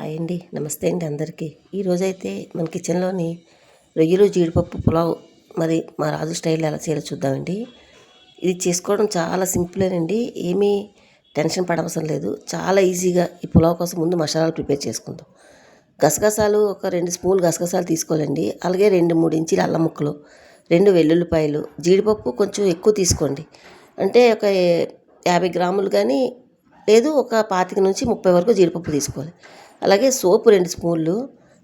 Hi అండి. నమస్తే అండి అందరికీ. ఈరోజైతే మన కిచెన్లోని రొయ్యలు జీడిపప్పు పులావ్ మరి మా రాజు స్టైల్లో ఎలా చేయాలో చూద్దామండి. ఇది చేసుకోవడం చాలా సింపులేనండి. ఏమీ టెన్షన్ పడవసరం లేదు. చాలా ఈజీగా ఈ పులావ్ కోసం ముందు మసాలాలు ప్రిపేర్ చేసుకుందాం. గసగసాలు ఒక రెండు స్పూన్లు గసగసాలు తీసుకోవాలండి. అలాగే రెండు మూడు ఇంచీలు అల్లం ముక్కలు రెండు వెల్లుల్లిపాయలు జీడిపప్పు కొంచెం ఎక్కువ తీసుకోండి. అంటే ఒక యాభై గ్రాములు కానీ లేదు ఒక పాతిక నుంచి ముప్పై వరకు జీడిపప్పు తీసుకోవాలి. అలాగే సోపు రెండు స్పూన్లు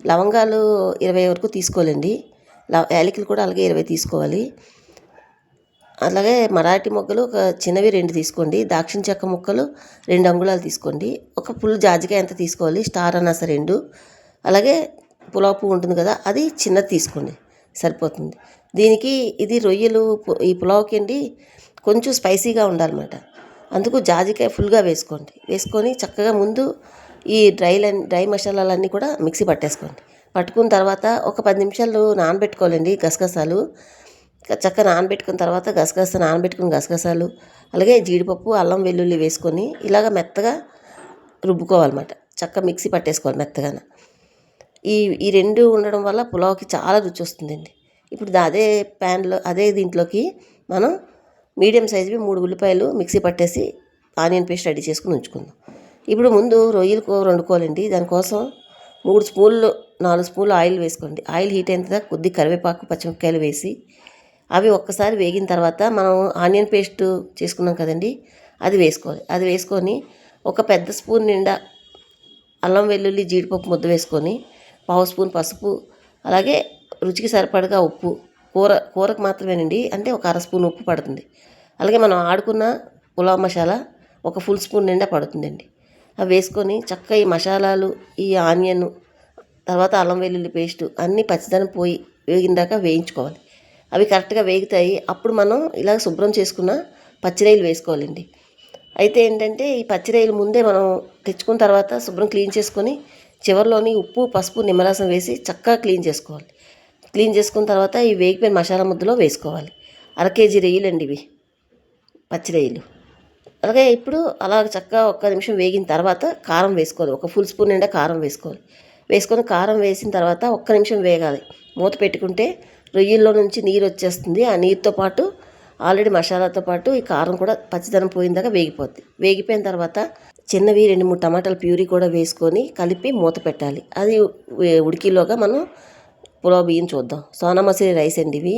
లవంగాలు ఇరవై వరకు తీసుకోవాలండి. లవ యాలకులు కూడా అలాగే ఇరవై తీసుకోవాలి. అలాగే మరాఠీ మొగ్గలు ఒక చిన్నవి రెండు తీసుకోండి. దాక్షిణ చెక్క ముక్కలు రెండు అంగుళాలు తీసుకోండి. ఒక ఫుల్ జాజికాయ ఎంత తీసుకోవాలి. స్టార్ అనాస రెండు. అలాగే పులావు పువ్వు ఉంటుంది కదా అది చిన్నది తీసుకోండి. సరిపోతుంది. దీనికి ఇది రొయ్యలు ఈ పులావ్కి అండి కొంచెం స్పైసీగా ఉండాలన్నమాట. అందుకు జాజికాయ ఫుల్గా వేసుకోండి. వేసుకొని చక్కగా ముందు ఈ డ్రై డ్రై మసాలాలన్నీ కూడా మిక్సీ పట్టేసుకోండి. పట్టుకున్న తర్వాత ఒక పది నిమిషాలు నానబెట్టుకోవాలండి గసగసాలు. చక్కగా నానబెట్టుకున్న తర్వాత గసగస నానబెట్టుకున్న గసగసాలు అలాగే జీడిపప్పు అల్లం వెల్లుల్లి వేసుకొని ఇలాగ మెత్తగా రుబ్బుకోవాలన్నమాట. చక్క మిక్సీ పట్టేసుకోవాలి మెత్తగాన. ఈ ఈ రెండు ఉండడం వల్ల పులావ్కి చాలా రుచి వస్తుందండి. ఇప్పుడు అదే ప్యాన్లో అదే దీంట్లోకి మనం మీడియం సైజువి మూడు ఉల్లిపాయలు మిక్సీ పట్టేసి ఆనియన్ పేస్ట్ రెడీ చేసుకుని ఉంచుకుందాం. ఇప్పుడు ముందు రొయ్యలు కూర వండుకోవాలండి. దానికోసం మూడు స్పూన్లు నాలుగు స్పూన్లు ఆయిల్ వేసుకోండి. ఆయిల్ హీట్ అయిన తర్వాత కొద్ది కరివేపాకు పచ్చిమిరపకాయలు వేసి అవి ఒక్కసారి వేగిన తర్వాత మనం ఆనియన్ పేస్ట్ చేసుకున్నాం కదండి అది వేసుకోవాలి. అది వేసుకొని ఒక పెద్ద స్పూన్ నిండా అల్లం వెల్లుల్లి జీడిపప్పు ముద్ద వేసుకొని పావు స్పూన్ పసుపు అలాగే రుచికి సరిపడగా ఉప్పు కూర కూరకు మాత్రమేనండి అంటే ఒక అర స్పూన్ ఉప్పు పడుతుంది. అలాగే మనం ఆడుకున్న పులావ్ మసాలా ఒక ఫుల్ స్పూన్ నిండా పడుతుందండి. అవి వేసుకొని చక్కగా ఈ మసాలాలు ఈ ఆనియన్ తర్వాత అల్లం వెల్లుల్లి పేస్ట్ అన్నీ పచ్చిదనం పోయి వేగిందాక వేయించుకోవాలి. అవి కరెక్ట్గా వేగుతాయి. అప్పుడు మనం ఇలా శుభ్రం చేసుకున్న పచ్చిరొయ్యలు వేసుకోవాలండి. అయితే ఏంటంటే ఈ పచ్చిరొయ్యలు ముందే మనం తెచ్చుకున్న తర్వాత శుభ్రం క్లీన్ చేసుకొని చివరిలోని ఉప్పు పసుపు నిమ్మరసం వేసి చక్కగా క్లీన్ చేసుకోవాలి. క్లీన్ చేసుకున్న తర్వాత ఈ వేగిపోయిన మసాలా ముద్దలో వేసుకోవాలి. అర కేజీ రొయ్యలు అండి ఇవి పచ్చి రొయ్యలు అలాగే ఇప్పుడు అలా చక్కగా ఒక్క నిమిషం వేగిన తర్వాత కారం వేసుకోవాలి. ఒక ఫుల్ స్పూన్ నిండా కారం వేసుకోవాలి. వేసుకొని కారం వేసిన తర్వాత ఒక్క నిమిషం వేగాలి. మూత పెట్టుకుంటే రొయ్యల్లో నుంచి నీరు వచ్చేస్తుంది. ఆ నీరుతో పాటు ఆల్రెడీ మసాలాతో పాటు ఈ కారం కూడా పచ్చిదనం పోయిందాక వేగిపోద్ది. వేగిపోయిన తర్వాత చిన్నవి రెండు మూడు టమాటాల ప్యూరీ కూడా వేసుకొని కలిపి మూత పెట్టాలి. అది ఉడికిలోగా మనం పులావ్ బియ్యం చూద్దాం. సోనా మసూరి రైస్ అండి ఇవి.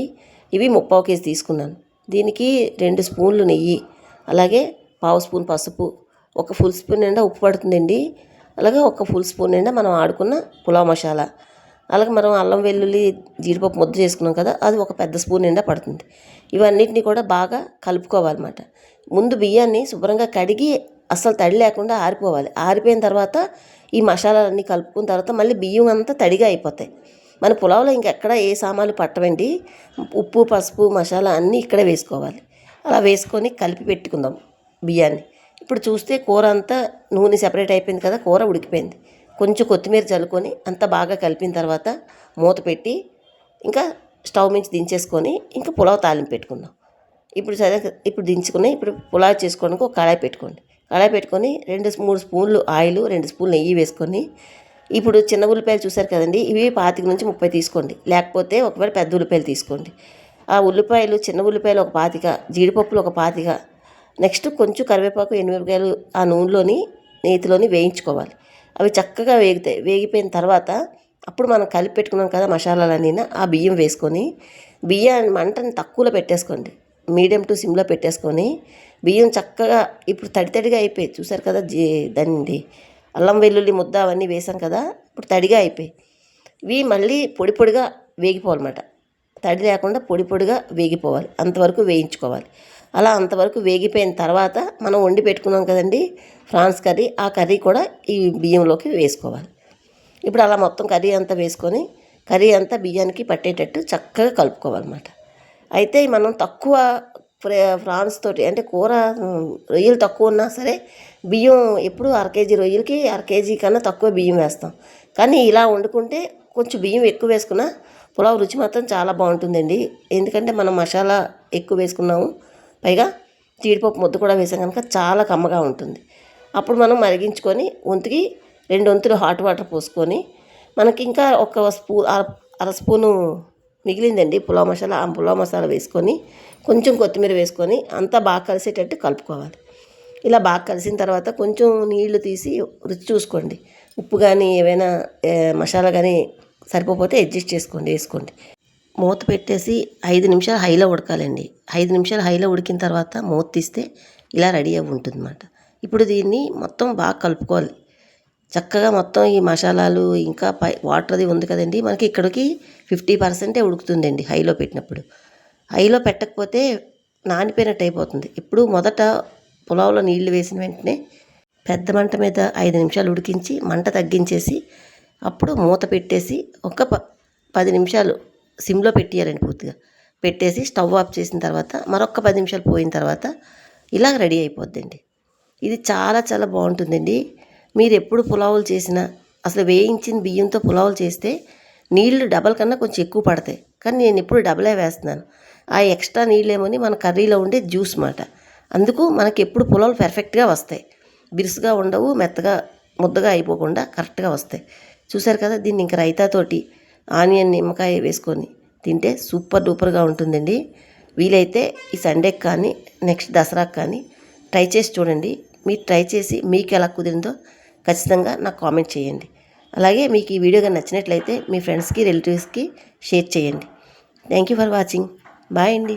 ఇవి ముప్పావు కేజీ తీసుకున్నాను. దీనికి రెండు స్పూన్లు నెయ్యి అలాగే పావు స్పూన్ పసుపు ఒక ఫుల్ స్పూన్ నిండా ఉప్పు పడుతుందండి. అలాగే ఒక ఫుల్ స్పూన్ నిండా మనం ఆడుకున్న పులావ్ మసాలా. అలాగే మనం అల్లం వెల్లుల్లి జీడిపప్పు ముద్ద చేసుకున్నాం కదా అది ఒక పెద్ద స్పూన్ నిండా పడుతుంది. ఇవన్నిటిని కూడా బాగా కలుపుకోవాలన్నమాట. ముందు బియ్యాన్ని శుభ్రంగా కడిగి అస్సలు తడి లేకుండా ఆరిపోవాలి. ఆరిపోయిన తర్వాత ఈ మసాలాలన్నీ కలుపుకున్న తర్వాత మళ్ళీ బియ్యం అంతా తడిగా అయిపోతాయి. మన పులావ్లో ఇంకెక్కడ ఏ సామాన్లు పట్టవండి. ఉప్పు పసుపు మసాలా అన్నీ ఇక్కడే వేసుకోవాలి. అలా వేసుకొని కలిపి పెట్టుకుందాం బియ్యాన్ని. ఇప్పుడు చూస్తే కూర అంతా నూనె సెపరేట్ అయిపోయింది కదా కూర ఉడికిపోయింది. కొంచెం కొత్తిమీర చల్లుకొని అంతా బాగా కలిపిన తర్వాత మూత పెట్టి ఇంకా స్టవ్ నుంచి దించేసుకొని ఇంకా పులావ్ తాలింపు పెట్టుకుందాం. ఇప్పుడు సరే ఇప్పుడు దించుకుని ఇప్పుడు పులావ్ చేసుకోవడానికి ఒక కళాయి పెట్టుకోండి. కళాయి పెట్టుకొని రెండు మూడు స్పూన్లు ఆయిల్ రెండు స్పూన్లు నెయ్యి వేసుకొని ఇప్పుడు చిన్న ఉల్లిపాయలు చూసారు కదండి ఇవి పాతిక నుంచి ముప్పై తీసుకోండి. లేకపోతే ఒకవేళ పెద్ద ఉల్లిపాయలు తీసుకోండి. ఆ ఉల్లిపాయలు చిన్న ఉల్లిపాయలు ఒక పాతిక జీడిపప్పులు ఒక పాతిక. నెక్స్ట్ కొంచెం కరివేపాకు ఎనిమిరపకాయలు ఆ నూనెలోని నేతిలోని వేయించుకోవాలి. అవి చక్కగా వేగుతాయి వేగిపోయిన తర్వాత అప్పుడు మనం కలిపి పెట్టుకున్నాం కదా మసాలాలన్నీ ఆ బియ్యం వేసుకొని బియ్యాన్ని మంటని తక్కువలో పెట్టేసుకోండి. మీడియం టు సిమ్లో పెట్టేసుకొని బియ్యం చక్కగా ఇప్పుడు తడి తడిగా అయిపోయి చూసారు కదా జీ దాన్ని అల్లం వెల్లుల్లి ముద్ద అవన్నీ వేసాం కదా ఇప్పుడు తడిగా అయిపోయి ఇవి మళ్ళీ పొడి పొడిగా వేగిపోవాలన్నమాట. తడి లేకుండా పొడి పొడిగా వేగిపోవాలి. అంతవరకు వేయించుకోవాలి. అలా అంతవరకు వేగిపోయిన తర్వాత మనం వండి పెట్టుకున్నాం కదండి ఫ్రాన్స్ కర్రీ. ఆ కర్రీ కూడా ఈ బియ్యంలోకి వేసుకోవాలి. ఇప్పుడు అలా మొత్తం కర్రీ అంతా వేసుకొని కర్రీ అంతా బియ్యానికి పట్టేటట్టు చక్కగా కలుపుకోవాలన్నమాట. అయితే మనం తక్కువ ఫ్రాన్స్ తోటి అంటే కూర రొయ్యలు తక్కువ ఉన్నా సరే బియ్యం ఎప్పుడు అర కేజీ రొయ్యలకి అర కేజీ కన్నా తక్కువ బియ్యం వేస్తాం. కానీ ఇలా వండుకుంటే కొంచెం బియ్యం ఎక్కువ వేసుకున్నా పులావ్ రుచి మాత్రం చాలా బాగుంటుందండి. ఎందుకంటే మనం మసాలా ఎక్కువ వేసుకున్నాము. పైగా జీడిపప్పు ముద్ద కూడా వేసాం కనుక చాలా కమ్మగా ఉంటుంది. అప్పుడు మనం మరిగించుకొని వంతుకి రెండు వంతులు హాట్ వాటర్ పోసుకొని మనకి ఇంకా ఒక స్పూ అర- స్పూను మిగిలిందండి పులావ్ మసాలా. ఆ పులావ్ మసాలా వేసుకొని కొంచెం కొత్తిమీర వేసుకొని అంతా బాగా కలిసేటట్టు కలుపుకోవాలి. ఇలా బాగా కలిసిన తర్వాత కొంచెం నీళ్ళు తీసి రుచి చూసుకోండి. ఉప్పు కానీ ఏవైనా మసాలా కానీ సరిపోతే అడ్జస్ట్ చేసుకోండి వేసుకోండి. మూత పెట్టేసి ఐదు నిమిషాలు హైలో ఉడకాలండి. ఐదు నిమిషాలు హైలో ఉడికిన తర్వాత మూత తీస్తే ఇలా రెడీ అయి ఉంటుంది ఇప్పుడు దీన్ని మొత్తం బాగా కలుపుకోవాలి. చక్కగా మొత్తం ఈ మసాలాలు ఇంకా పై వాటర్ అది ఉంది కదండి మనకి ఇక్కడికి ఫిఫ్టీ పర్సెంటే ఉడుకుతుందండి హైలో పెట్టినప్పుడు. హైలో పెట్టకపోతే నానిపోయినట్టు అయిపోతుంది. ఇప్పుడు మొదట పులావ్లో నీళ్ళు వేసిన వెంటనే పెద్ద మంట మీద ఐదు నిమిషాలు ఉడికించి మంట తగ్గించేసి అప్పుడు మూత పెట్టేసి ఒక ప పది నిమిషాలు సిమ్లో పెట్టేయాలండి పూర్తిగా. పెట్టేసి స్టవ్ ఆఫ్ చేసిన తర్వాత మరొక పది నిమిషాలు పోయిన తర్వాత ఇలా రెడీ అయిపోద్దండి. ఇది చాలా చాలా బాగుంటుందండి. మీరు ఎప్పుడు పులావులు చేసినా అసలు వేయించిన బియ్యంతో పులావులు చేస్తే నీళ్ళు డబల్ కన్నా కొంచెం ఎక్కువ పడతాయి. కానీ నేను ఎప్పుడు డబలే వేస్తున్నాను. ఆ ఎక్స్ట్రా నీళ్ళేమని మన కర్రీలో ఉండే జ్యూస్ మాట. అందుకు మనకి ఎప్పుడు పులావులు పర్ఫెక్ట్గా వస్తాయి. బిరుసుగా ఉండవు మెత్తగా ముద్దగా అయిపోకుండా కరెక్ట్గా వస్తాయి. చూసారు కదా దీన్ని ఇంకా రైతాతోటి ఆనియన్ నిమ్మకాయ వేసుకొని తింటే సూపర్ డూపర్గా ఉంటుందండి. వీలైతే ఈ సండేకి కానీ నెక్స్ట్ దసరాకి కానీ ట్రై చేసి చూడండి. మీరు ట్రై చేసి మీకు ఎలా కుదిరిందో ఖచ్చితంగా నాకు కామెంట్ చేయండి. అలాగే మీకు ఈ వీడియో కానీ నచ్చినట్లయితే మీ ఫ్రెండ్స్కి రిలేటివ్స్కి షేర్ చేయండి. Thank you for watching. Bye అండి.